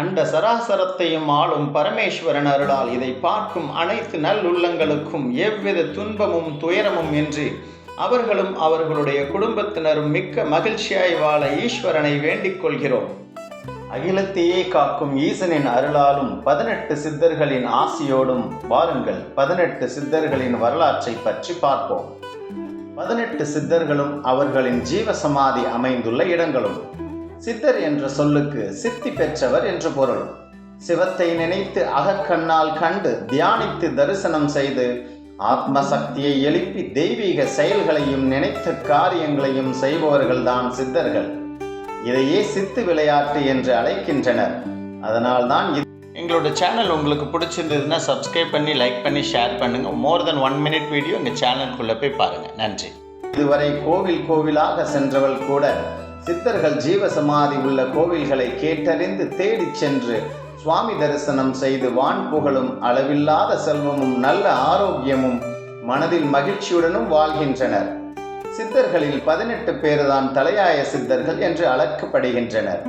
அண்ட சராசரத்தையும் ஆளும் பரமேஸ்வரன் அருளால் இதை பார்க்கும் அனைத்து நல்லுள்ளங்களுக்கும் எவ்வித துன்பமும் துயரமும் இன்றி அவர்களும் அவர்களுடைய குடும்பத்தினரும் மிக்க மகிழ்ச்சியாய் வாழ ஈஸ்வரனை வேண்டிக் கொள்கிறோம். அகிலத்தையே காக்கும் ஈசனின் அருளாலும் பதினெட்டு சித்தர்களின் ஆசியோடும் வாருங்கள் பதினெட்டு சித்தர்களின் வரலாற்றை பற்றி பார்ப்போம். பதினெட்டு சித்தர்களும் அவர்களின் ஜீவசமாதி அமைந்துள்ள இடங்களும். சித்தர் என்ற சொல்லுக்கு சித்தி பெற்றவர் என்று பொருள். சிவத்தை நினைத்து அகக்கண்ணால் கண்டு தியானித்து தரிசனம் செய்து ஆத்ம சக்தியை எழுப்பி தெய்வீக செயல்களையும் நினைத்த காரியங்களையும் செய்பவர்கள்தான் சித்தர்கள். இதையே சித்து விளையாட்டு என்று அழைக்கின்றனர். அதனால்தான் இது. எங்களோட சேனல் உங்களுக்கு பிடிச்சிருந்ததுன்னா சப்ஸ்கிரைப் பண்ணி லைக் பண்ணி ஷேர் பண்ணுங்க. More than one minute video எங்கள் சேனலுக்குள்ளே போய் பாருங்க. நன்றி. இதுவரை கோவில் கோவிலாக சென்றவள் கூட சித்தர்கள் ஜீவசமாதி உள்ள கோவில்களை கேட்டறிந்து தேடிச் சென்று சுவாமி தரிசனம் செய்து வான் புகழும் அளவில்லாத செல்வமும் நல்ல ஆரோக்கியமும் மனதில் மகிழ்ச்சியுடனும் வாழ்கின்றனர். சித்தர்களில் பதினெட்டு பேர்தான் தலையாய சித்தர்கள் என்று அழைக்கப்படுகின்றனர்.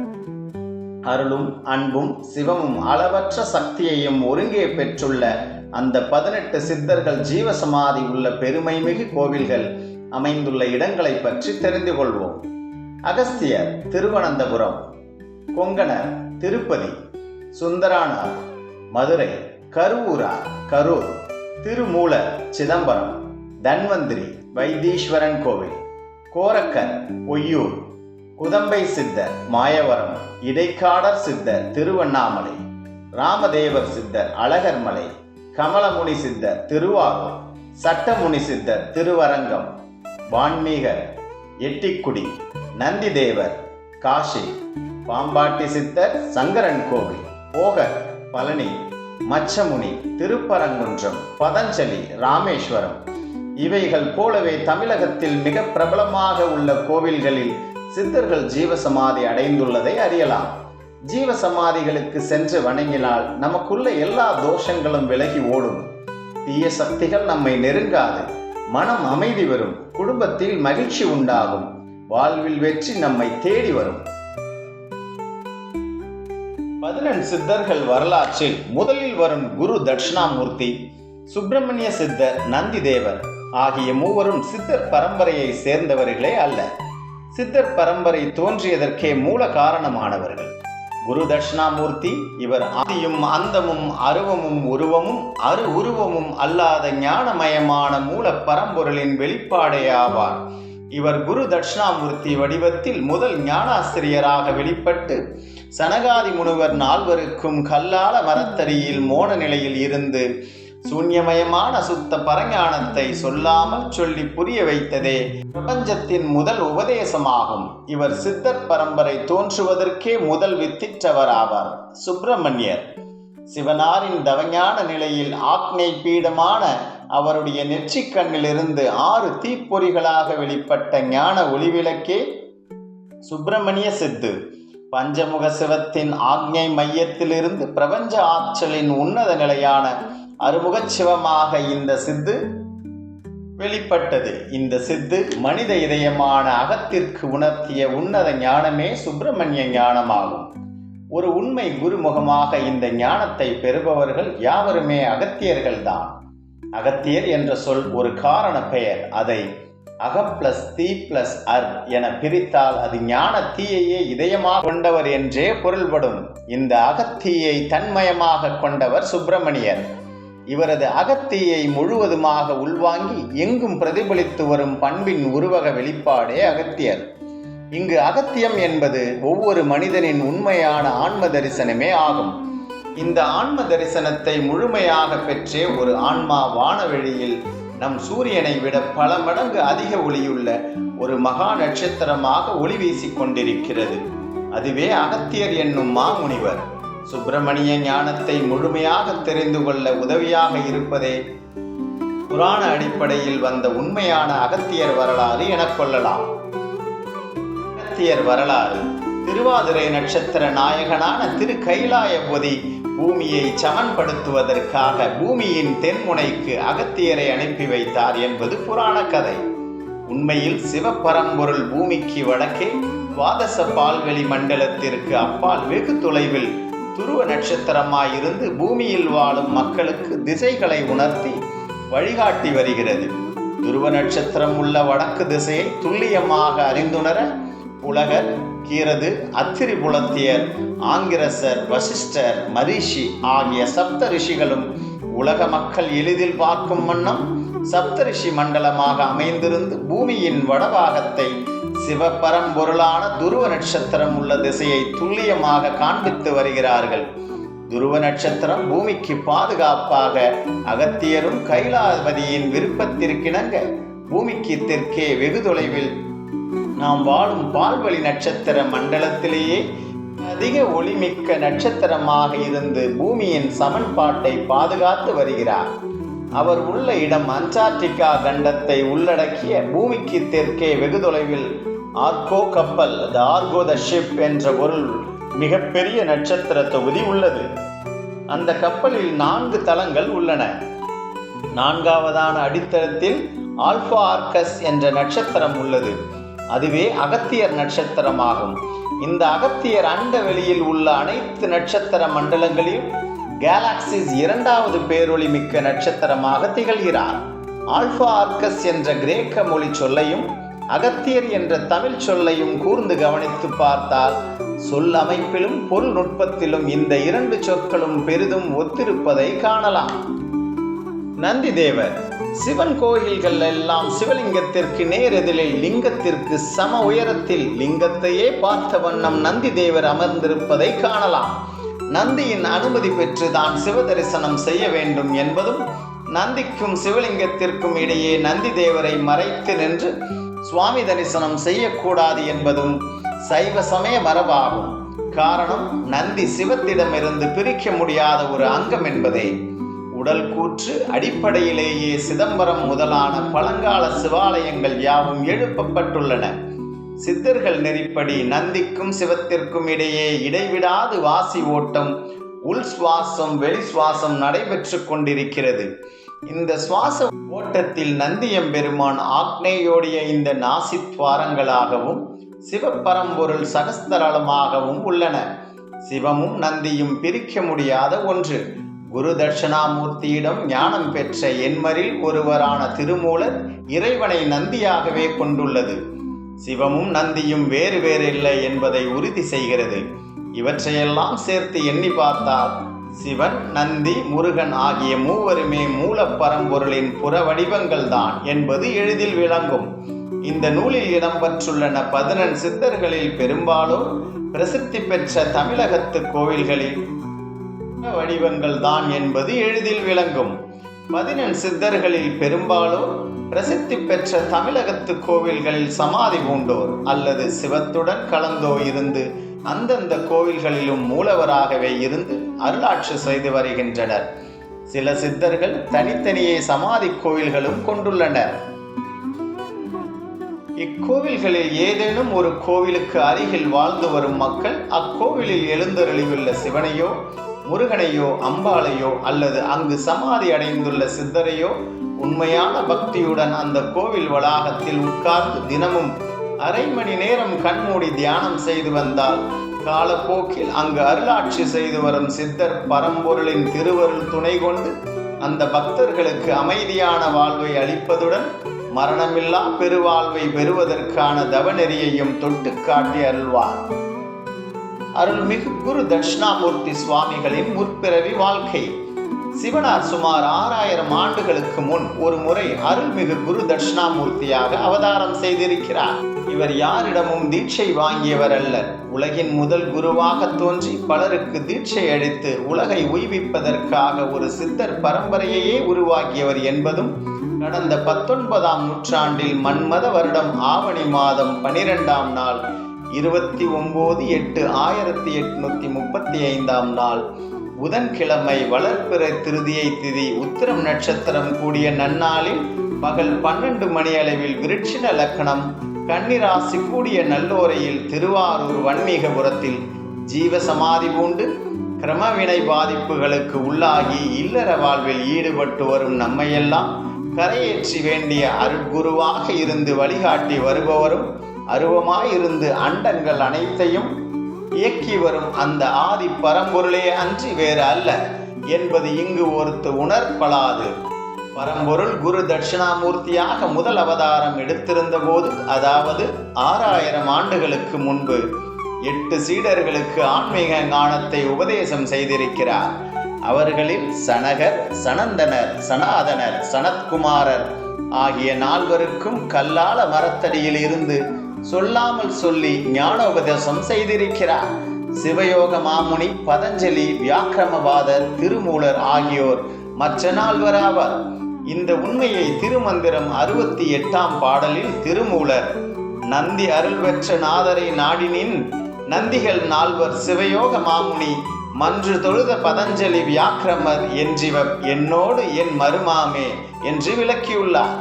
அருளும் அன்பும் சிவமும் அளவற்ற சக்தியையும் ஒருங்கே பெற்றுள்ள அந்த பதினெட்டு சித்தர்கள் ஜீவசமாதி உள்ள பெருமைமிகு கோவில்கள் அமைந்துள்ள இடங்களை பற்றி தெரிந்து கொள்வோம். அகஸ்தியர் திருவனந்தபுரம் கொங்கணர் திருப்பதி சுந்தரானார் மதுரை கருவூரார் கரூர் திருமூலர் சிதம்பரம் தன்வந்திரி வைத்தீஸ்வரன் கோவில் கோரக்கர் ஒய்யூர் குதம்பை சித்தர் மாயவரம் இடைக்காடர் சித்தர் திருவண்ணாமலை ராமதேவர் சித்தர் அழகர்மலை கமலமுனி சித்தர் திருவாரூர் சட்டமுனி சித்தர் திருவரங்கம் வான்மீகர் எட்டிக்குடி நந்திதேவர் காஷி பாம்பாட்டி சித்தர் சங்கரன் கோவில் போகர் பழனி மச்சமுனி திருப்பரங்குன்றம் பதஞ்சலி ராமேஸ்வரம். இவைகள் போலவே தமிழகத்தில் மிக பிரபலமாக உள்ள கோவில்களில் சித்தர்கள் ஜீவசமாதி அடைந்துள்ளதை அறியலாம். ஜீவசமாதிகளுக்கு சென்று வணங்கினால் நமக்குள்ள எல்லா தோஷங்களும் விலகி ஓடும். தீய சக்திகள் நம்மை நெருங்காது. மனம் அமைதி வரும் குடும்பத்தில் மகிழ்ச்சி உண்டாகும் வாழ்வில் வெற்றி நம்மை தேடி வரும். பதினெண் சித்தர்கள் வரலாற்றில் முதலில் வரும் குரு தட்சிணாமூர்த்தி சுப்பிரமணிய சித்தர் நந்திதேவர் ஆகிய மூவரும் சித்தர் பரம்பரையை சேர்ந்தவர்களே அல்ல. சித்தர் பரம்பரை தோன்றியதற்கே மூல காரணமானவர்கள். குரு தட்சிணாமூர்த்தி இவர் ஆதியும் அந்தமும் அருவமும் உருவமும் அரு உருவமும் அல்லாத ஞானமயமான மூல பரம்பொருளின் வெளிப்பாடே ஆவார். இவர் குரு தட்சிணாமூர்த்தி வடிவத்தில் முதல் ஞானாசிரியராக வெளிப்பட்டு சனகாதி முனிவர் நால்வருக்கும் கல்லால மரத்தடியில் மோன நிலையில் இருந்து சூன்யமயமான சுத்த பரஞானத்தை சொல்லாமல் சொல்லி புரிய வைத்ததே பிரபஞ்சத்தின் முதல் உபதேசமாகும். இவர் சித்தர் பரம்பரை தோன்றுவதற்கே முதல் வித்திற்றவர் ஆவார் சுப்பிரமணியர். சிவனாரின் தவஞான நிலையில் ஆக்ஞை பீடமான அவருடைய நெற்றிக்கண்ணிலிருந்து ஆறு தீப்பொறிகளாக வெளிப்பட்ட ஞான ஒளிவிளக்கே சுப்பிரமணிய சித்து. பஞ்சமுக சிவத்தின் ஆக்ஞை மையத்திலிருந்து பிரபஞ்ச ஆற்றலின் உன்னத நிலையான அறுமுகச் சிவமாக இந்த சித்து வெளிப்பட்டது. இந்த சித்து மனித இதயமான அகத்திற்கு உணர்த்திய உன்னத ஞானமே சுப்பிரமணிய ஞானமாகும். ஒரு உண்மை குருமுகமாக இந்த ஞானத்தை பெறுபவர்கள் யாவருமே அகத்தியர்கள்தான். அகத்தியர் என்ற சொல் ஒரு காரண பெயர். அதை அக பிளஸ் தீ பிளஸ் அர் என பிரித்தால் அது ஞான தீயையே இதயமாக கொண்டவர் என்றே பொருள்படும். இந்த அகத்தீயை தன்மயமாக கொண்டவர் சுப்பிரமணியர். இவரது அகத்தியை முழுவதுமாக உள்வாங்கி எங்கும் பிரதிபலித்து வரும் பண்பின் உருவக வெளிப்பாடே அகத்தியர். இங்கு அகத்தியம் என்பது ஒவ்வொரு மனிதனின் உண்மையான ஆன்ம தரிசனமே ஆகும். இந்த ஆன்ம தரிசனத்தை முழுமையாக பெற்றே ஒரு ஆன்மா வானவெளியில் நம் சூரியனை விட பல மடங்கு அதிக ஒளியுள்ள ஒரு மகா நட்சத்திரமாக ஒளி வீசிக் கொண்டிருக்கிறது. அதுவே அகத்தியர் என்னும் மாமுனிவர். சுப்பிரமணிய ஞானத்தை முழுமையாக தெரிந்து கொள்ள உதவியாக இருப்பதே புராண அடிப்படையில் வந்த உண்மையான அகத்தியர் வரலாறு எனக் கொள்ளலாம். அகத்தியர் வரலாறு திருவாதிரை நட்சத்திர நாயகனான திரு கைலாயபதி பூமியை சமன்படுத்துவதற்காக பூமியின் தென்முனைக்கு அகத்தியரை அனுப்பி வைத்தார் என்பது புராண கதை. உண்மையில் சிவபரம்பொருள் பூமிக்கு வடக்கே துவாதச பால்வெளி மண்டலத்திற்கு அப்பால் வெகு தொலைவில் துருவ நட்சத்திரமாயிருந்து பூமியில் வாழும் மக்களுக்கு திசைகளை உணர்த்தி வழிகாட்டி வருகிறது. துருவ நட்சத்திரம் உள்ள வடக்கு திசையை துல்லியமாக அறிந்துணர புலகர் கீரது அத்திரி புலத்தியர் ஆங்கிரசர் வசிஷ்டர் மரிஷி ஆகிய சப்த ரிஷிகளும் உலக மக்கள் எளிதில் பார்க்கும் வண்ணம் சப்தரிஷி மண்டலமாக அமைந்திருந்து பூமியின் வடபாகத்தை சிவபரம்பொருளான துருவ நட்சத்திரம் உள்ள திசையை துல்லியமாக காண்பித்து வருகிறார்கள். துருவ நட்சத்திரம் பூமிக்கு பாதுகாப்பாக அகத்தியரும் கைலாபதியின் விருப்பத்திற்கிணங்க பூமிக்கு தெற்கே வெகு தொலைவில் நாம் வாழும் பால்வழி நட்சத்திர மண்டலத்திலேயே அதிக ஒளிமிக்க நட்சத்திரமாக இருந்து பூமியின் சமன்பாட்டை பாதுகாத்து வருகிறார். அவர் உள்ள இடம் அண்டார்டிகா கண்டத்தை உள்ளடக்கிய பூமிக்கு தெற்கே வெகு தொலைவில் ஆர்கோ கப்பல் த ஆர்கோ த ஷிப் என்ற பொருள் மிகப்பெரிய நட்சத்திர தொகுதி உள்ளது. அந்த கப்பலில் நான்கு தளங்கள் உள்ளன. நான்காவதான அடித்தளத்தில் ஆல்பா ஆர்கஸ் என்ற நட்சத்திரம் உள்ளது. அதுவே அகத்தியர் நட்சத்திரமாகும். இந்த அகத்தியர் அண்ட வெளியில் உள்ள அனைத்து நட்சத்திர மண்டலங்களிலும் கேலாக்சிஸ் இரண்டாவது பேரொளி மிக்க நட்சத்திரமாக திகழ்கிறார். ஆல்பா ஆர்கஸ் என்ற கிரேக்க மொழி சொல்லையும் அகத்தியர் என்ற தமிழ் சொல்லையும் கூர்ந்து கவனித்து பார்த்தால் சொல் அமைப்பிலும் பொருள் நுட்பத்திலும் இந்த இரண்டு சொற்களும் பெரிதும் ஒத்திருப்பதை காணலாம். நந்தி தேவர் சிவன் கோயில்கள் எல்லாம் சிவலிங்கத்திற்கு நேரெதிரில் லிங்கத்திற்கு சம உயரத்தில் லிங்கத்தையே பார்த்த வண்ணம் நந்தி தேவர் அமர்ந்திருப்பதை காணலாம். நந்தியின் அனுமதி பெற்று தான் சிவ தரிசனம் செய்ய வேண்டும் என்பதும் நந்திக்கும் சிவலிங்கத்திற்கும் இடையே நந்தி தேவரை மறைத்து நின்று சுவாமி தரிசனம் செய்யக்கூடாது என்பதும் சைவ சமய மரபாகும். காரணம் நந்தி சிவத்திடமிருந்து பிரிக்க முடியாத ஒரு அங்கம் என்பதே. உடல் கூற்று அடிப்படையிலேயே சிதம்பரம் முதலான பழங்கால சிவாலயங்கள் யாவும் எழுப்பப்பட்டுள்ளன. சித்தர்கள் நெறிப்படி நந்திக்கும் சிவத்திற்கும் இடையே இடைவிடாது வாசி ஓட்டம் உள் சுவாசம் வெளி சுவாசம் நடைபெற்று கொண்டிருக்கிறது. இந்த சுவாச ஓட்டத்தில் நந்தியம்பெருமான் ஆக்னேயோடைய இந்த நாசித்வாரங்களாகவும் சிவப்பரம்பொருள் சகஸ்தரளமாகவும் உள்ளன. சிவமும் நந்தியும் பிரிக்க முடியாத ஒன்று. குரு தட்சணாமூர்த்தியிடம் ஞானம் பெற்ற என்மரில் ஒருவரான திருமூலர் இறைவனை நந்தியாகவே கொண்டுள்ளது. சிவமும் நந்தியும் வேறு வேறு இல்லை என்பதை உறுதி செய்கிறது. இவற்றையெல்லாம் சேர்த்து எண்ணி பார்த்தால் சிவன் நந்தி முருகன் ஆகிய மூவருமே மூலப்பரம்பொருளின் புற வடிவங்கள்தான் என்பது எளிதில் விளங்கும். இந்த நூலில் இடம்பெற்றுள்ளன பதினெண் சித்தர்களில் பெரும்பாலும் பிரசித்தி பெற்ற தமிழகத்து கோவில்களில் வடிவங்கள் தான் என்பது எளிதில் விளங்கும். பதினெண் சித்தர்களில் பெரும்பாலும் பிரசித்தி பெற்ற தமிழகத்து கோவில்களில் சமாதி பூண்டோர் அல்லது சிவத்துடன் கலந்தோ இருந்து அந்தந்த கோவில்களிலும் மூலவராகவே இருந்து அருளாட்சி செய்து வருகின்றனர். சில சித்தர்கள் தனித்தனியே சமாதி கோவில்களும் கொண்டுள்ளனர். இக்கோவில்களில் ஏதேனும் ஒரு கோவிலுக்கு அருகில் வாழ்ந்து வரும் மக்கள் அக்கோவிலில் எழுந்தருளியுள்ள சிவனையோ முருகனையோ அம்பாளையோ அல்லது அங்கு சமாதி அடைந்துள்ள சித்தரையோ உண்மையான பக்தியுடன் அந்த கோவில் வளாகத்தில் உட்கார்ந்து தினமும் அரை மணி நேரம் கண்மூடி தியானம் செய்து வந்தால் காலப்போக்கில் அங்கு அருளாட்சி செய்து வரும் சித்தர் பரம்பொருளின் திருவருள் துணை கொண்டு அந்த பக்தர்களுக்கு அமைதியான வாழ்வை அளிப்பதுடன் மரணமில்லா பெருவாழ்வை பெறுவதற்கான தவநெறியையும் தொட்டு காட்டி அருள்வார். அருள்மிகு குரு தட்சிணாமூர்த்தி சுவாமிகளின் முற்பிறவி வாழ்க்கை. சிவனார் சுமார் ஆறாயிரம் ஆண்டுகளுக்கு முன் ஒரு முறை அருள்மிகு குரு தட்சிணாமூர்த்தியாக அவதாரம் செய்திருக்கிறார். இவர் யாரிடமும் தீட்சை வாங்கியவர் அல்ல. உலகின் முதல் குருவாக தோன்றி பலருக்கு தீட்சை அளித்து உலகை உய்விப்பதற்காக ஒரு சித்தர் பரம்பரையையே உருவாக்கியவர் என்பதும் கடந்த பத்தொன்பதாம் நூற்றாண்டில் மன்மத வருடம் ஆவணி மாதம் பனிரெண்டாம் நாள் இருபத்தி ஒன்பது எட்டு ஆயிரத்தி எட்நூத்தி முப்பத்தி ஐந்தாம் நாள். புதன்கிழமை வளர்ப்பிறை திருதியை திதி உத்திரம் நட்சத்திரம் கூடிய நன்னாளில் பகல் பன்னெண்டு மணி அளவில் விருட்சின லக்கணம் கன்னிராசி கூடிய நல்லோரையில் திருவாரூர் வன்மீகபுரத்தில் ஜீவ சமாதி பூண்டு கிரமவினை பாதிப்புகளுக்கு உள்ளாகி இல்லற வாழ்வில் ஈடுபட்டு வரும் நம்மையெல்லாம் கரையேற்றி வேண்டிய அருட்குருவாக இருந்து வழிகாட்டி வருபவரும் அருவமாயிருந்து அண்டங்கள் அனைத்தையும் இயக்கி வரும் அந்த ஆதி பரம்பொருளே அன்றி வேறு அல்ல. என்பது இங்கு ஒருத்து உணர்ப்பலாது. பரம்பொருள் குரு தட்சிணாமூர்த்தியாக முதல் அவதாரம் எடுத்திருந்த போது அதாவது ஆறாயிரம் ஆண்டுகளுக்கு முன்பு எட்டு சீடர்களுக்கு ஆன்மீக ஞானத்தை உபதேசம் செய்திருக்கிறார். அவர்களில் சனகர் சனந்தனர் சனாதனர் சனத்குமாரர் ஆகிய நால்வருக்கும் கல்லால மரத்தடியில் இருந்து சொல்லாமல் சொல்லி ஞானோபதேசம் செய்திருக்கிறார். சிவயோக மாமுனி பதஞ்சலி வியாக்கிரமவாதர் திருமூலர் ஆகியோர் மற்ற நால்வராவர். இந்த உண்மையை திருமந்திரம் அறுபத்தி எட்டாம் பாடலில் திருமூலர் நந்தி அருள் பெற்ற நாதரை நாடினின் நந்திகள் நால்வர் சிவயோக மாமுனி மன்று தொழுத பதஞ்சலி வியாக்கிரமர் என்றிவர் என்னோடு என் மருமாமே என்று விளக்கியுள்ளார்.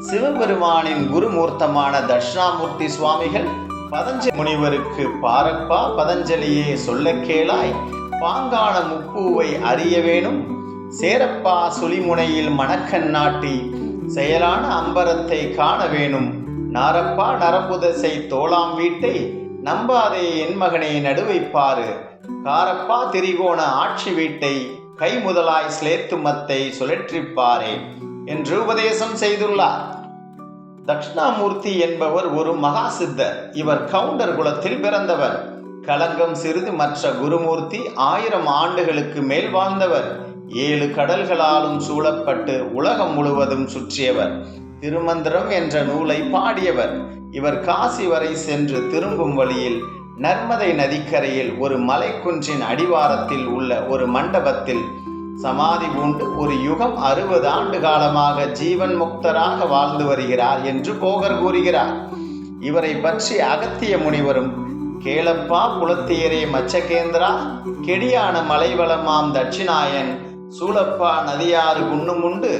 சிவபெருமானின் குருமூர்த்தமான தட்சிணாமூர்த்தி சுவாமிகள் பதஞ்சலி முனிவருக்கு பாரப்பா பதஞ்சலியே சொல்ல கேளாய் பாங்கான முப்பூவை அறிய வேணும் சேரப்பா சுழிமுனையில் மணக்கன் நாட்டி செயலான அம்பரத்தை காண வேணும். நாரப்பா நரம்புதசை தோளாம் வீட்டை நம்பாதே என் மகனை நடுவைப்பாரு காரப்பா திரிகோண ஆட்சி வீட்டை கை முதலாய் ஸ்லேத்துமத்தை சுழற்றிப்பாரே என்று உபதேசம் செய்துள்ளார். தட்சிணாமூர்த்தி என்பவர் ஒரு மகா சித்தர் இவர் கவுண்டர் குலத்தில் பிறந்தவர். களங்கம் சிறிது மற்ற குருமூர்த்தி ஆயிரம் ஆண்டுகளுக்கு மேல் வாழ்ந்தவர். ஏழு கடல்களாலும் சூழப்பட்டு உலகம் முழுவதும் சுற்றியவர். திருமந்திரம் என்ற நூலை பாடியவர். இவர் காசி வரை சென்று திரும்பும் வழியில் நர்மதை நதிக்கரையில் ஒரு மலைக்குன்றின் அடிவாரத்தில் உள்ள ஒரு மண்டபத்தில் சமாதி பூண்டு ஒரு யுகம் அறுபது ஆண்டு காலமாக ஜீவன் முக்தராக வாழ்ந்து வருகிறார் என்று போகர் கூறுகிறார். இவரை பற்றி அகத்திய முனிவரும் கேளப்பா குலத்தியரே மச்சகேந்திரா கெடியான மலைவளமாம் தட்சிணாயன் சூளப்பா நதியாறு குன்னுமுண்டு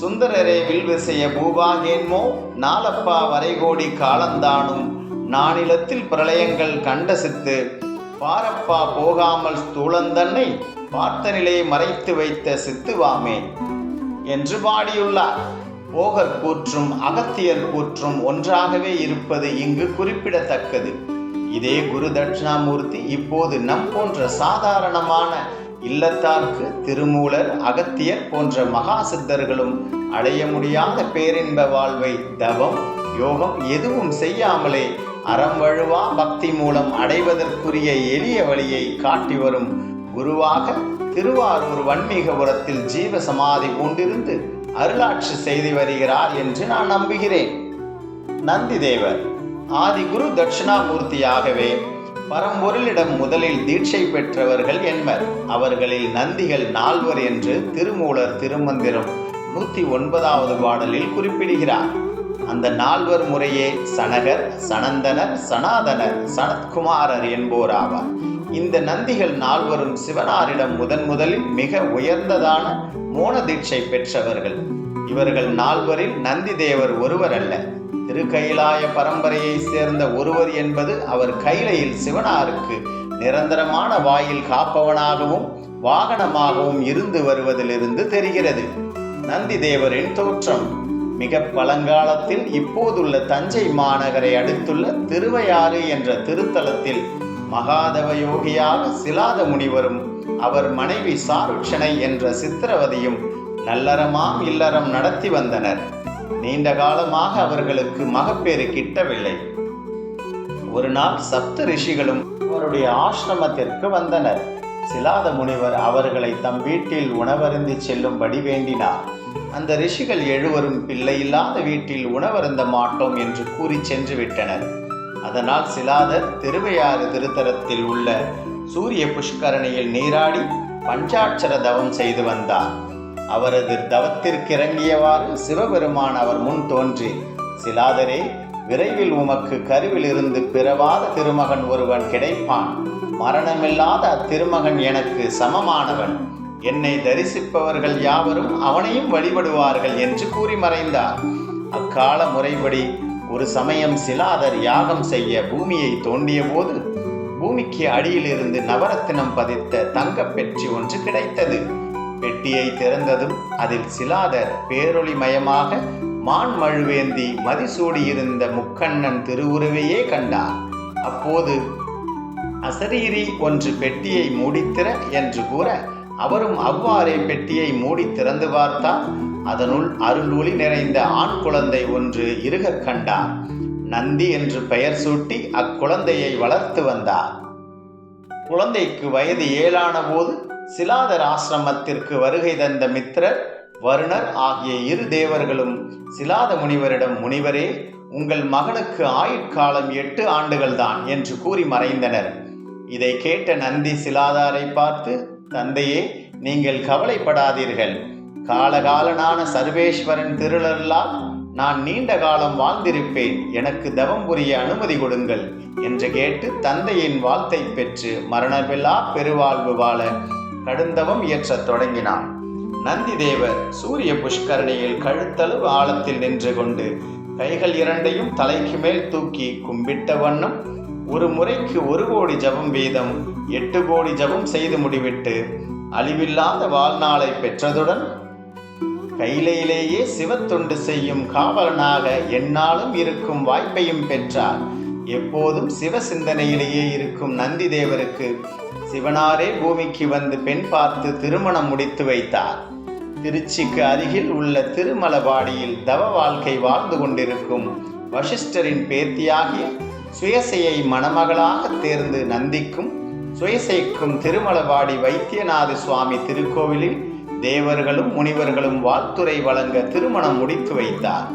சுந்தரரே வில்விசைய பூபாகேன்மோ நாலப்பா வரைகோடி காலந்தானும். நானிலத்தில் பிரளயங்கள் கண்ட சித்து பாரப்பா போகாமல் ஸ்தூலந்தன்னை நிலையை மறைத்து வைத்த சித்துவாமே. என்று பாடியுள்ளார். போகர் கூற்றும் அகத்தியர் கூற்றும் ஒன்றாகவே இருப்பது இங்கு குறிப்பிடத்தக்கது. இதே குரு தட்சிணாமூர்த்தி இப்போது நம் போன்ற சாதாரணமான இல்லத்தார்க்கு திருமூலர் அகத்தியர் போன்ற மகா சித்தர்களும் அடைய முடியாத பேரின்ப வாழ்வை தவம் யோகம் எதுவும் செய்யாமலே அறம் வழுவா பக்தி மூலம் அடைவதற்குரிய எளிய வழியை காட்டி வரும் குருவாக திருவாரூர் வன்மீகபுரத்தில் ஜீவ சமாதி கொண்டிருந்து அருளாட்சி செய்து வருகிறார் என்று நான் நம்புகிறேன். நந்திதேவர் ஆதிகுரு ஆதி குரு தட்சிணாமூர்த்தியாகவே பரம்பொருளிடம் முதலில் தீட்சை பெற்றவர்கள் என்பர் அவர்களில் நந்திகள் நால்வர் என்று திருமூலர் திருமந்திரம் நூத்தி ஒன்பதாவது பாடலில் குறிப்பிடுகிறார். அந்த நால்வர் முறையே சனகர் சனந்தனர் சனாதனர் சனத்குமாரர் என்போர் ஆவார். இந்த நந்திகள் நால்வரும் சிவனாரிடம் முதன் முதலில் மிக உயர்ந்ததான மோன தீட்சை பெற்றவர்கள். இவர்கள் நால்வரில் நந்தி தேவர் ஒருவர் அல்ல திருக்கைலாய பரம்பரையைச் சேர்ந்த ஒருவர் என்பது அவர் கைலையில் சிவனாருக்கு நிரந்தரமான வாயில் காப்பவனாகவும் வாகனமாகவும் இருந்து வருவதிலிருந்து தெரிகிறது. நந்தி தேவரின் தோற்றம். மிக பழங்காலத்தில் இப்போதுள்ள தஞ்சை மாநகரை அடுத்துள்ள திருவையாறு என்ற திருத்தலத்தில் மகாதவ யோகியாக சிலாத முனிவரும் அவர் மனைவி சாருட்சனை என்ற சித்திரவதியும் நல்லறமாம் இல்லறம் நடத்தி வந்தனர். நீண்ட காலமாக அவர்களுக்கு மகப்பேறு கிட்டவில்லை. ஒரு நாள் சப்த ரிஷிகளும் அவருடைய ஆசிரமத்திற்கு வந்தனர். சிலாத முனிவர் அவர்களை தம் வீட்டில் உணவருந்தி செல்லும்படி வேண்டினார். அந்த ரிஷிகள் எழுவரும் பிள்ளை இல்லாத வீட்டில் உணவருந்த மாட்டோம் என்று கூறி சென்று விட்டனர். அதனால் சிலாதர் திருவையாறு திருத்தலத்தில் உள்ள சூரிய புஷ்கரணியில் நீராடி பஞ்சாட்சர தவம் செய்து வந்தார். அவரது தவத்திற்கிறங்கியவாறு சிவபெருமான் அவர் முன் தோன்றி சிலாதரே விரைவில் உமக்கு கருவிலிருந்து பிறவாத திருமகன் ஒருவன் கிடைப்பான். மரணமில்லாத அத்திருமகன் எனக்கு சமமானவன். என்னை தரிசிப்பவர்கள் யாவரும் அவனையும் வழிபடுவார்கள் என்று கூறி மறைந்தார். அக்கால முறைப்படி ஒரு சமயம் சிலாதர் யாகம் செய்ய பூமியை தோண்டிய போது பூமிக்கு அடியிலிருந்து நவரத்தினம் பதித்த தங்கப் பெற்றி ஒன்று கிடைத்தது. பெட்டியை திறந்ததும் அதில் சிலாதர் பேரொளிமயமாக மான் மழுவேந்தி மதிசூடியிருந்த முக்கண்ணன் திருவுருவையே கண்டார். அப்போது அசரீரி ஒன்று பெட்டியை மூடித்திற என்று கூற அவரும் அவ்வாறே பெட்டியை மூடி திறந்து பார்த்தார். அதனுள் அருள் ஒளி நிறைந்த ஆண் குழந்தை ஒன்று இருகக் கண்டார். நந்தி என்று பெயர் சூட்டி அக்குழந்தையை வளர்த்து வந்தார். குழந்தைக்கு வயது ஏழான போது சிலாதர் ஆசிரமத்திற்கு வருகை தந்த மித்திரர் வருணர் ஆகிய இரு தேவர்களும் சிலாத முனிவரிடம் முனிவரே உங்கள் மகனுக்கு ஆயுட்காலம் எட்டு ஆண்டுகள்தான் என்று கூறி மறைந்தனர். இதை கேட்ட நந்தி சிலாதாரை பார்த்து தந்தையே நீங்கள் கவலைப்படாதீர்கள். காலகாலனான சர்வேஸ்வரன் திருளல்லால் நான் நீண்ட காலம் வாழ்ந்திருப்பேன். எனக்கு தவம் புரிய அனுமதி கொடுங்கள் என்று கேட்டு தந்தையின் வாழ்த்தை பெற்று மரணமில்லா பெருவாழ்வு வாழ கடுந்தவம் இயற்றத் தொடங்கினான். நந்தி தேவர் சூரிய புஷ்கரணியில் கழுத்தளவு ஆழத்தில் நின்று கொண்டு கைகள் இரண்டையும் தலைக்கு மேல் தூக்கி கும்பிட்ட வண்ணம் ஒரு முறைக்கு ஒரு கோடி ஜபம் வீதம் எட்டு கோடி ஜபம் செய்து முடிவிட்டு அழிவில்லாத வாழ்நாளை பெற்றதுடன் கையிலேயே சிவத்தொண்டு செய்யும் காவலனாக என்னாலும் இருக்கும் வாய்ப்பையும் பெற்றார். எப்போதும் சிவ சிந்தனையிலேயே இருக்கும் நந்தி தேவருக்கு சிவனாரே பூமிக்கு வந்து பெண் பார்த்து திருமணம் முடித்து வைத்தார். திருச்சிக்கு அருகில் உள்ள திருமலபாடியில் தவ வாழ்க்கை வாழ்ந்து கொண்டிருக்கும் வசிஷ்டரின் பேத்தியாகிய சுயசையை மணமகளாக தேர்ந்து நந்திக்கும் சுயசைக்கும் திருமலபாடி வைத்தியநாத சுவாமி திருக்கோவிலில் தேவர்களும் முனிவர்களும் வாழ்த்துரை வழங்க திருமணம் முடித்து வைத்தார்.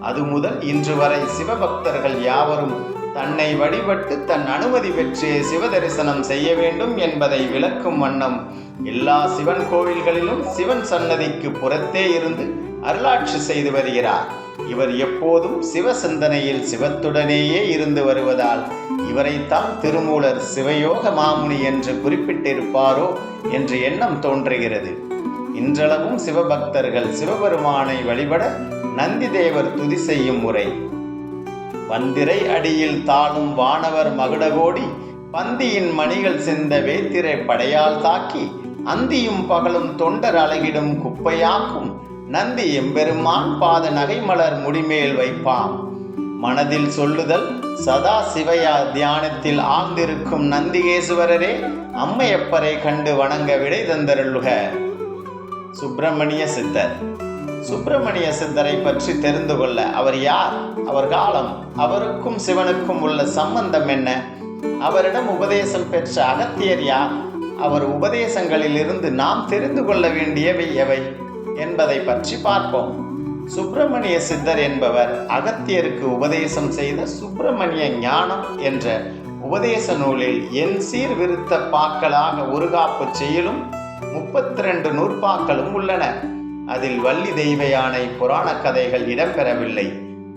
அது முதல் இன்று வரை சிவபக்தர்கள் யாவரும் தன்னை வழிபட்டு தன் அனுமதி பெற்று சிவதரிசனம் செய்ய வேண்டும் என்பதை விளக்கும் வண்ணம் எல்லா சிவன் கோவில்களிலும் சிவன் சன்னதிக்கு புறத்தே இருந்து அருளாட்சி செய்து வருகிறார். இவர் எப்போதும் சிவ சிந்தனையில் சிவத்துடனேயே இருந்து வருவதால் இவரைத்தான் திருமூலர் சிவயோக மாமுனி என்று குறிப்பிட்டிருப்பாரோ என்று எண்ணம் தோன்றுகிறது. இன்றளவும் சிவபக்தர்கள் சிவபெருமானை வழிபட நந்திதேவர் துதி செய்யும் முறை. வந்திரை அடியில் தாழும் வானவர் மகுடகோடி பந்தியின் மணிகள் சிந்த வேத்திரை படையால் தாக்கி அந்தியும் பகலும் தொண்டர் அழகிடும் குப்பையாக்கும் நந்தி எம்பெருமான் பாத நகைமலர் முடிமேல் வைப்பாம். மனதில் சொல்லுதல் சதா சிவையா தியானத்தில் ஆழ்ந்திருக்கும் நந்திகேசுவரரே அம்மையப்பரை கண்டு வணங்க விடை தந்தருள்க. சுப்பிரமணிய சித்தர். சுப்பிரமணிய சிந்தரை பற்றி தெரிந்து கொள்ள அவர் யார்? அவர் காலம் அவருக்கும் சிவனுக்கும் உள்ள சம்பந்தம் என்ன? அவரிடம் உபதேசம் பெற்ற அகத்தியர் யார்? அவர் உபதேசங்களில் இருந்து நாம் தெரிந்து கொள்ள வேண்டியவை எவை என்பதை பற்றி பார்ப்போம். சுப்பிரமணிய சித்தர் என்பவர் அகத்தியருக்கு உபதேசம் செய்த சுப்பிரமணிய ஞானம் என்ற உபதேச நூலில் என் சீர் விருத்த பாக்களாக உருகாப்பு செய்யலும் முப்பத்தி ரெண்டு நூற்பாக்களும் உள்ளன. அதில் வள்ளி தெய்வ யானை புராண கதைகள் இடம்பெறவில்லை.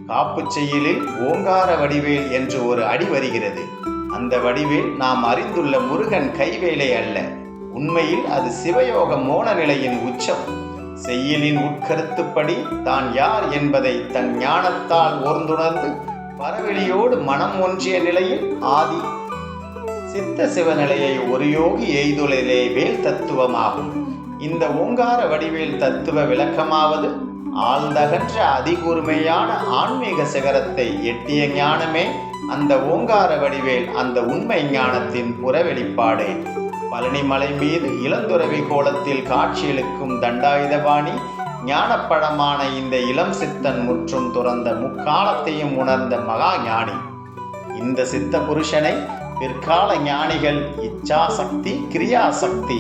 காப்புச் செய்யுளில் ஓங்கார வடிவேல் என்று ஒரு அடி வருகிறது. அந்த வடிவேல் நாம் அறிந்துள்ள முருகன் கைவேலை அல்ல. உண்மையில் அது சிவயோக மோன நிலையின் உச்சம். செய்யலின் உட்கருத்துப்படி தான் யார் என்பதை தன் ஞானத்தால் ஓர்ந்துணர்ந்து பரவெளியோடு மனம் ஒன்றிய நிலையில் ஆதி சித்த சிவநிலையை ஒரு யோகி எய்துளிலே வேல் தத்துவமாகும். இந்த ஓங்கார வடிவேல் தத்துவ விளக்கமாவது ஆழ்ந்தகன்ற அதிகூர்மையான ஆன்மீக சிகரத்தை எட்டிய ஞானமே அந்த ஓங்கார வடிவேல் அந்த உண்மை ஞானத்தின் புற வெளிப்பாடே பழனிமலை மீது இளந்துறவி கோலத்தில் காட்சியளிக்கும் தண்டாயுதபாணி ஞானப்பழமான இந்த இளம் சித்தன் முற்றும் துறந்த முக்காலத்தையும் உணர்ந்த மகா ஞானி. இந்த சித்த புருஷனை பிற்கால ஞானிகள் இச்சாசக்தி கிரியாசக்தி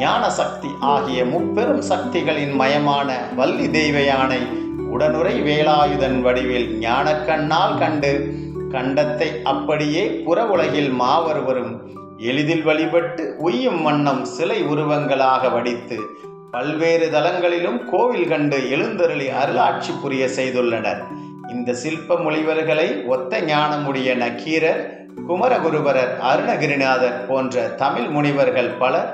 ஞான சக்தி ஆகிய முப்பெரும் சக்திகளின் மயமான வள்ளி தெய்வ யானை உடனுரை வேலாயுதன் வடிவில் ஞானக்கண்ணால் கண்டு கண்டத்தை அப்படியே புற உலகில் மாவருவரும் எளிதில் வழிபட்டு உய்யும் வண்ணம் சிலை உருவங்களாக வடித்து பல்வேறு தலங்களிலும் கோவில் கண்டு எழுந்தருளி அருளாட்சி புரிய செய்துள்ளனர். இந்த சில்ப மொழிவர்களை ஒத்த ஞானமுடைய நக்கீரர் குமரகுருபரர் அருணகிரிநாதர் போன்ற தமிழ் முனிவர்கள் பலர்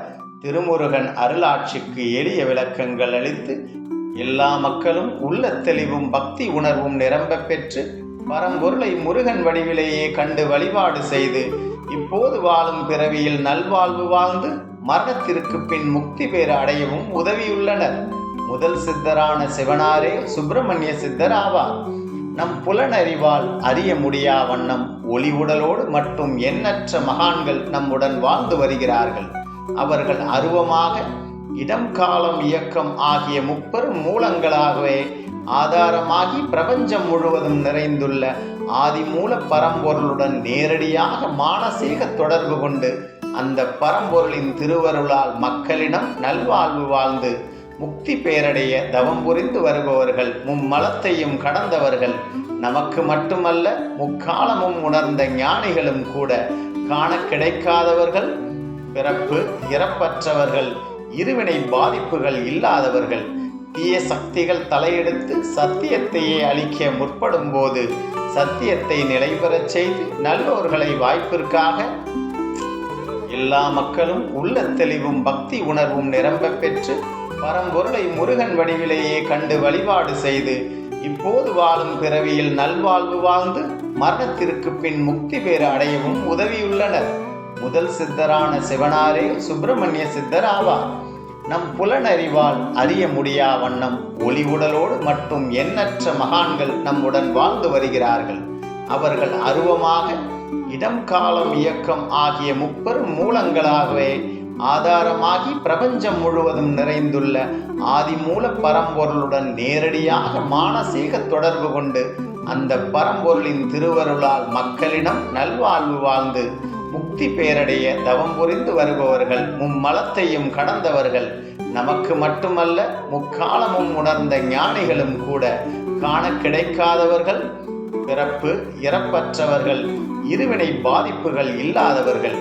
திருமுருகன் அருளாட்சிக்கு எளிய விளக்கங்கள் அளித்து எல்லா மக்களும் உள்ள தெளிவும் பக்தி உணர்வும் நிரம்ப பெற்று பரம்பொருளை முருகன் வடிவிலேயே கண்டு வழிபாடு செய்து இப்போது வாழும் பிறவியில் நல்வாழ்வு வாழ்ந்து மரணத்திற்கு பின் முக்தி பெற அடையவும் உதவியுள்ளனர். முதல் சித்தரான சிவனாரே சுப்பிரமணிய சித்தர் ஆவார் நம் புலனறிவால் அறிய முடியா வண்ணம் ஒளி உடலோடு மட்டும் எண்ணற்ற மகான்கள் நம்முடன் வாழ்ந்து வருகிறார்கள். அவர்கள் அருவமாக இடம் காலம் இயக்கம் ஆகிய முப்பெரும் மூலங்களாகவே ஆதாரமாகி பிரபஞ்சம் முழுவதும் நிறைந்துள்ள ஆதிமூல பரம்பொருளுடன் நேரடியாக மானசீக தொடர்பு கொண்டு அந்த பரம்பொருளின் திருவருளால் மக்களிடம் நல்வாழ்வு வாழ்ந்து முக்தி பேரடைய தவம் புரிந்து வருபவர்கள் மும்மலத்தையும் கடந்தவர்கள் நமக்கு மட்டுமல்ல முக்காலமும் உணர்ந்த ஞானிகளும் கூட காண கிடைக்காதவர்கள் பிறப்பு இறப்பற்றவர்கள் இருவினை பாதிப்புகள் இல்லாதவர்கள் தீய சக்திகள் தலையெடுத்து சத்தியத்தையே அழிக்க முற்படும் போது சத்தியத்தை நிலைபெறச் செய்து நல்லோர்களை வாய்ப்பிற்காக எல்லா மக்களும் உள்ள தெளிவும் பக்தி உணர்வும் நிரம்ப பெற்று பரம்பொருளை முருகன் வடிவிலேயே கண்டு வழிபாடு செய்து இப்போது வாழும் பிறவியில் நல்வாழ்வு வாழ்ந்து மரணத்திற்கு பின் முக்தி பெற அடையவும் உதவியுள்ளனர். முதல் சித்தரான சிவனாரே சுப்பிரமணிய சித்தர் ஆவார் நம் புலனறிவால் அறிய முடியா வண்ணம் ஒளி உடலோடு மட்டும் எண்ணற்ற மகான்கள் நம்முடன் வாழ்ந்து வருகிறார்கள். அவர்கள் அருவமாக இடம் காலம் இயக்கம் ஆகிய முப்பெரும் மூலங்களாகவே ஆதாரமாகி பிரபஞ்சம் முழுவதும் நிறைந்துள்ள ஆதிமூல பரம்பொருளுடன் நேரடியாக மானசீக தொடர்பு கொண்டு அந்த பரம்பொருளின் திருவருளால் மக்களிடம் நல்வாழ்வு வாழ்ந்து முக்தி பேரடைய தவம் புரிந்து வருபவர்கள் மும்மலத்தையும் கடந்தவர்கள். நமக்கு மட்டுமல்ல முக்காலமும் உணர்ந்த ஞானிகளும் கூட காண கிடைக்காதவர்கள் பிறப்பு இறப்பற்றவர்கள் இருவினை பாதிப்புகள் இல்லாதவர்கள்.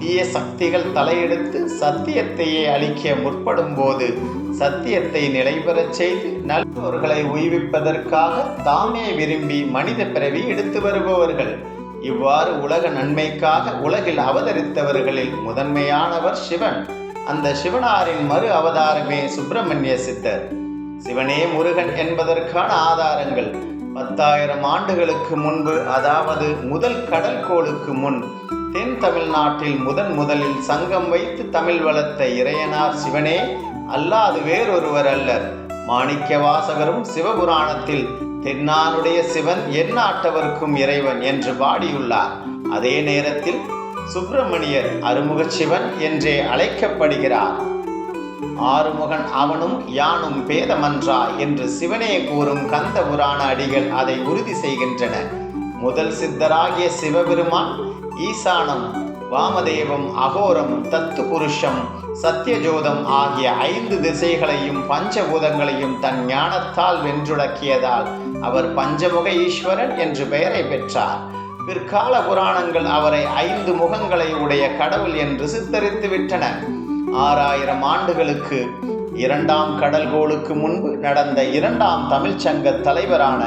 தீய சக்திகள் தலையெடுத்து சத்தியத்தையே அழிக்க முற்படும் போது சத்தியத்தை நிலைபெறச் செய்து நல்லவர்களை உய்விப்பதற்காக தாமே விரும்பி மனித பிறவி எடுத்து வருபவர்கள். இவ்வாறு உலக நன்மைக்காக உலகில் அவதரித்தவர்களில் முதன்மையானவர் சிவன். அந்த சிவனாரின் மறு அவதாரமே சுப்பிரமணிய சித்தர். சிவனே முருகன் என்பதற்கான ஆதாரங்கள். பத்தாயிரம் ஆண்டுகளுக்கு முன்பு அதாவது முதல் கடல் கோளுக்கு முன் தென் தமிழ்நாட்டில் முதன் முதலில் சங்கம் வைத்து தமிழ் வளர்த்த இறையனார் சிவனே அல்லாது வேறொருவர் அல்லர். மாணிக்க வாசகரும் சிவபுராணத்தில் தென்னானுடைய சிவன் எந்நாட்டவர்க்கும் இறைவன் என்று பாடியுள்ளார். அதே நேரத்தில் சுப்பிரமணியர் அருமுக சிவன் என்றே அழைக்கப்படுகிறார். ஆறுமுகன் அவனும் யானும் பேதமன்றா என்று சிவனே கூறும் கந்த புராண அடிகள் அதை உறுதி செய்கின்றன. முதல் சித்தராகிய சிவபெருமான் ஈசானம் வாமதேவம் அகோரம் தத்து புருஷம் சத்தியஜோதம் ஆகிய ஐந்து திசைகளையும் பஞ்சபூதங்களையும் தன் ஞானத்தால் வென்றுடக்கியதால் அவர் பஞ்சமுக ஈஸ்வரன் என்று பெயரை பெற்றார். பிற்கால புராணங்கள் அவரை ஐந்து முகங்களை உடைய கடவுள் என்று சித்தரித்து விட்டன. ஆறாயிரம் ஆண்டுகளுக்கு இரண்டாம் கடல்கோளுக்கு முன்பு நடந்த இரண்டாம் தமிழ்ச்சங்க தலைவரான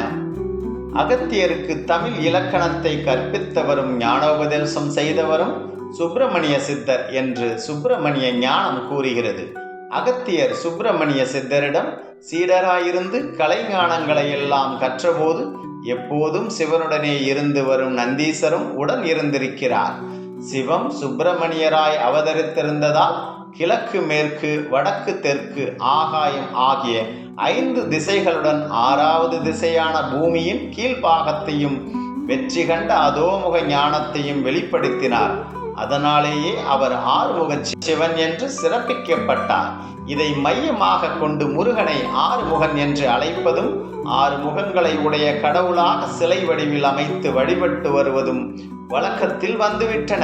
அகத்தியருக்கு தமிழ் இலக்கணத்தை கற்பித்தவரும் ஞானோபதேசம் செய்தவரும் சுப்பிரமணிய சித்தர் என்று சுப்பிரமணிய ஞானம் கூறுகிறது. அகத்தியர் சுப்பிரமணிய சித்தரிடம் சீடராயிருந்து கலைஞானங்களை எல்லாம் கற்றபோது எப்போதும் சிவனுடனே இருந்து வரும் நந்தீசரும் உடன் இருந்திருக்கிறார். சிவம் சுப்பிரமணியராய் அவதரித்திருந்ததால் கிழக்கு மேற்கு வடக்கு தெற்கு ஆகாயம் ஆகிய ஐந்து திசைகளுடன் ஆறாவது திசையான பூமியின் கீழ்ப்பாகத்தையும் வெற்றி கண்ட அதோமுக ஞானத்தையும் வெளிப்படுத்தினார். அதனாலேயே அவர் ஆறுமுக சிவன் என்று சிறப்பிக்கப்பட்டார். இதை மையமாக கொண்டு முருகனை ஆறுமுகன் என்று அழைப்பதும் ஆறு முகங்களை உடைய கடவுளாக சிலை வடிவில் அமைத்து வழிபட்டு வருவதும் வழக்கத்தில் வந்துவிட்டன.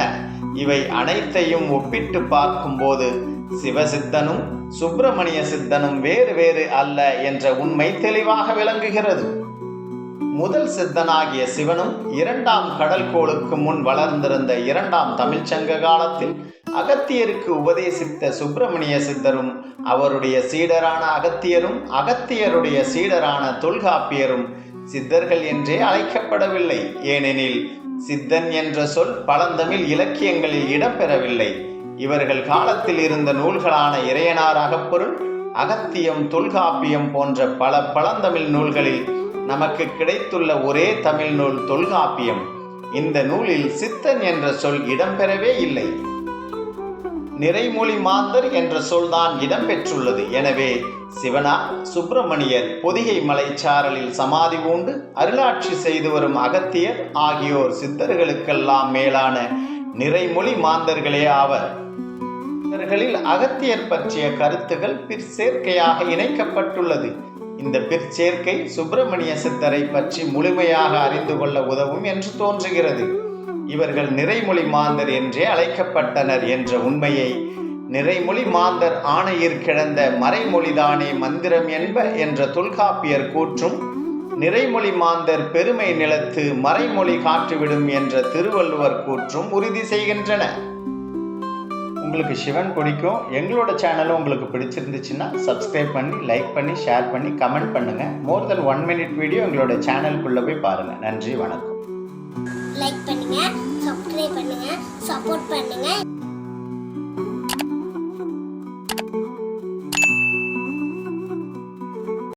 இவை அனைத்தையும் ஒப்பிட்டு பார்க்கும்போது சிவசித்தனும் சுப்பிரமணிய சித்தனும் வேறு வேறு அல்ல என்ற உண்மை தெளிவாக விளங்குகிறது. முதல் சித்தனாகிய சிவனும் இரண்டாம் கடல் கோளுக்கு முன் வளர்ந்திருந்த இரண்டாம் தமிழ்ச்சங்க காலத்தில் அகத்தியருக்கு உபதேசித்த சுப்பிரமணிய சித்தரும் அவருடைய சீடரான அகத்தியரும் அகத்தியருடைய சீடரான தொல்காப்பியரும் சித்தர்கள் என்றே அழைக்கப்படவில்லை. ஏனெனில் சித்தன் என்ற சொல் பழந்தமிழ் இலக்கியங்களில் இடம்பெறவில்லை. இவர்கள் காலத்தில் இருந்த நூல்களான இறையனார் அகப்பொருள் அகத்தியம் தொல்காப்பியம் போன்ற பல பழந்தமிழ் நூல்களில் நமக்கு கிடைத்துள்ள ஒரே தமிழ் நூல் தொல்காப்பியம். இந்த நூலில் சித்தன் என்ற சொல் இடம்பெறவே இல்லை. நிறைமொழி மாந்தர் என்ற சொல்தான் இடம்பெற்றுள்ளது. எனவே சிவனா சுப்பிரமணியர் பொதிகை மலைச்சாரலில் சமாதி பூண்டு அருளாட்சி செய்து வரும் அகத்தியர் ஆகியோர் சித்தர்களுக்கெல்லாம் மேலான நிறைமொழி மாந்தர்களே ஆவர். இவர்களில் அகத்தியர் பற்றிய கருத்துகள் பிற்சேர்க்கையாக இணைக்கப்பட்டுள்ளது. இந்த பிற்சேர்க்கை சுப்பிரமணிய சித்தரை பற்றி முழுமையாக அறிந்து கொள்ள உதவும் என்று தோன்றுகிறது. இவர்கள் நிறைமொழி மாந்தர் என்றே அழைக்கப்பட்டனர் என்ற உண்மையை நிறைமொழி மாந்தர் ஆணையிற் கிடந்த மறைமொழிதானே மந்திரம் என்ப என்ற தொல்காப்பியர் கூற்றும் நிறைமொழி மாந்தர் பெருமை நிலத்து மறைமொழி காற்றுவிடும் என்ற திருவள்ளுவர் கூற்றும் உறுதி செய்கின்றன. உங்களுக்கு சிவன் பிடிக்கும் எங்களோட சேனலும் உங்களுக்கு பிடிச்சிருந்துச்சுன்னா சப்ஸ்கிரைப் பண்ணி லைக் பண்ணி ஷேர் பண்ணி கமெண்ட் பண்ணுங்க. More than one minute video எங்களோட சேனலுக்குள்ள போய் பாருங்க. நன்றி வணக்கம். லைக் பண்ணுங்க சப்ஸ்கிரைப் பண்ணுங்க சப்போர்ட் பண்ணுங்க.